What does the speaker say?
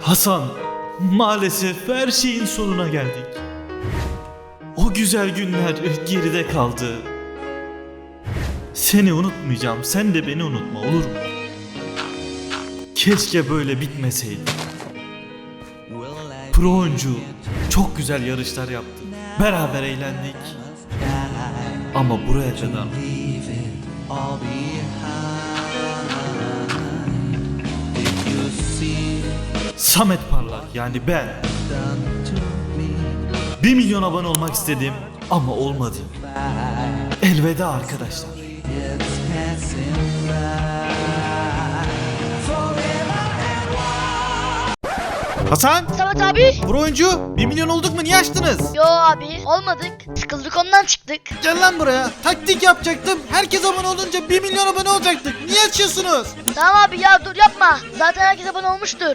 Hasan, maalesef her şeyin sonuna geldik. O güzel günler geride kaldı. Seni unutmayacağım, sen de beni unutma olur mu? Keşke böyle bitmeseydi. Pro oyuncu çok güzel yarışlar yaptık. Beraber eğlendik. Ama buraya kadar. Samet Parlak yani ben. 1 milyon abone olmak istedim ama olmadı. Elveda arkadaşlar. Hasan, Samet abi. pro oyuncu 1 milyon olduk mu? Niye açtınız? Yo abi olmadık. Sıkıldık ondan çıktık. Gel lan buraya. Taktik yapacaktım. Herkes abone olunca 1 milyon abone olacaktık. Niye açıyorsunuz? Tamam abi ya dur yapma. Zaten herkes abone olmuştur.